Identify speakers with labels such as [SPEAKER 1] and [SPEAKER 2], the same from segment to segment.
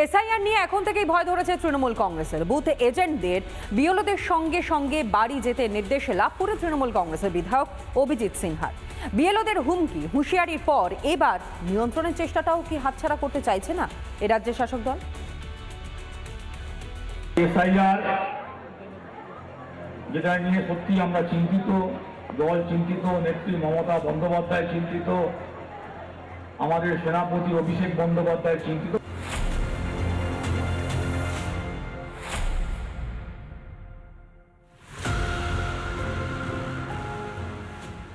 [SPEAKER 1] SIR নিয়ে এখন থেকেই ভয় ধরেছে তৃণমূল কংগ্রেসের। বুথ এজেন্টদের বিএলওদের সঙ্গে সঙ্গে বাড়ি যেতে নির্দেশ লাভপুরে তৃণমূল কংগ্রেসের বিধায়ক অভিজিৎ সিনহার। বিএলওদের হুমকি, হুঁশিয়ারির পর এবার নিয়ন্ত্রণের চেষ্টাটাও কি হাতছাড়া করতে চাইছে না এ রাজ্যের শাসক দল?
[SPEAKER 2] যেটা নিয়ে সত্যি আমরা চিন্তিত, দল চিন্তিত, নেত্রী মমতা বন্দ্যোপাধ্যায় চিন্তিত, আমাদের সেনাপতি অভিষেক বন্দ্যোপাধ্যায় চিন্তিত।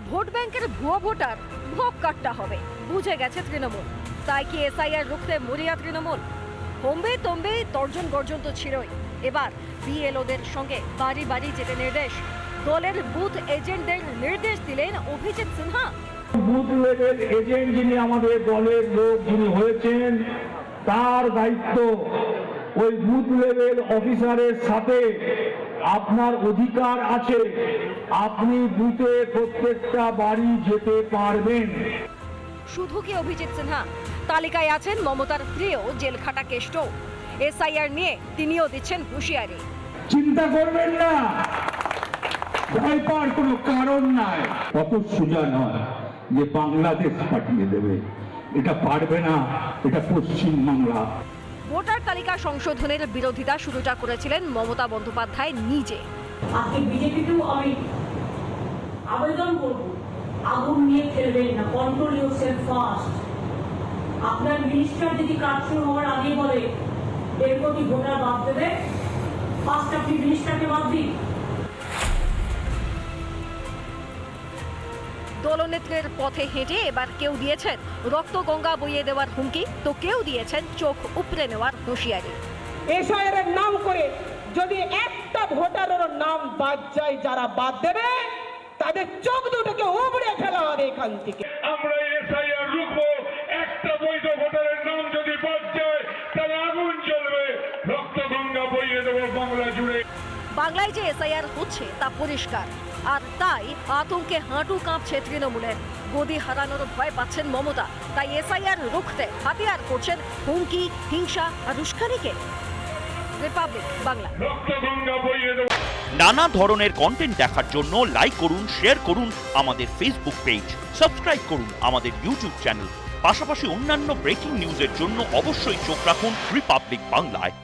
[SPEAKER 3] ভোট ব্যাংকের ভুয়ো ভোটার ভোগ কাটতে হবে। বুঝে গেছে তৃণমূল। তাই কি এসআইআর রুখতে মরিয়া তৃণমূল? হোম্বে তম্বে তর্জন গর্জন তো ছিলই। এবার বিএলওদের সঙ্গে বাড়ি বাড়ি যেতে নির্দেশ। দলের বুথ এজেন্টদের নির্দেশ দিলেন Abhijit Sinha.
[SPEAKER 2] Booth level agent যিনি আমাদের দলের লোক যিনি হয়েছেন, তার দায়িত্ব ওই বুথ লেভেল অফিসারের সাথে আপনার অধিকার আছে। আপনি বুথে প্রত্যেকটা বাড়ি যেতে পারবেন।
[SPEAKER 3] শুধু কি অভিজিৎ সিনহা? তালিকায় আছেন মমতার প্রিয় জেলখাটা কেষ্ট এসআইআর নিয়ে তিনিও দিচ্ছেন হুঁশিয়ারি।
[SPEAKER 2] চিন্তা করবেন না। ভয় পাওয়ার কোনো কারণ নাই। কত সোজা নয় যে বাংলাদেশ পাঠিয়ে দেবে। এটা পারবে না এটা পশ্চিম বাংলা
[SPEAKER 3] ভোটার তালিকা সংশোধনের বিরোধিতা শুরুটা করেছিলেন মমতা বন্দ্যোপাধ্যায় নিজে।
[SPEAKER 4] আজকে বিজেপিকেও আমি আবেদন করব, আগুন নিয়ে খেলবেন না কন্ট্রোল ইউরসেলফ ফার্স্ট আপনার মিনিস্টার যদি কাজ শুরু হওয়ার আগে বলে, দেড় কোটি ভোটার বাদ দেবে ফার্স্ট আপনি মিনিস্টারকে বাদ দিন।
[SPEAKER 3] দলনেত্রীর পথে হেঁটে এবার কেউ দিয়েছেন রক্ত গঙ্গা বইয়ে দেওয়ার হুমকি তো কেউ দিয়েছেন চোখ উপড়ে নেওয়ার হুঁশিয়ারি।
[SPEAKER 5] এসআইআর নাম করে যদি একটা ভোটারের নাম বাদ যায় যারা বাদ দেবে তাদের চোখ দুটোকে উবড়ে ফেলা হবে এখান থেকে।
[SPEAKER 6] আমরা এসআইআর রুখবো একটা বৈধ ভোটারের নাম যদি বাদ যায় তাহলে আগুন জ্বলবে। রক্ত গঙ্গা বইয়ে দেবো বাংলা জুড়ে।
[SPEAKER 3] বাংলায় যে এসআইআর হচ্ছে তা পরিষ্কার। আর তাই আতঙ্কে হাঁটু কাঁপছে তৃণমূলের গদি হারানোর ভয় পাচ্ছেন মমতা। তাই এসআইআর রুখতে হাতিয়ার করছেন হুমকি হিংসা আর উস্কানিকে। রিপাবলিক বাংলা।
[SPEAKER 7] নানা ধরনের কন্টেন্ট দেখার জন্য লাইক করুন শেয়ার করুন আমাদের ফেসবুক পেজ সাবস্ক্রাইব করুন আমাদের ইউটিউব চ্যানেল পাশাপাশি অন্যান্য ব্রেকিং নিউজের জন্য অবশ্যই চোখ রাখুন রিপাবলিক বাংলায়।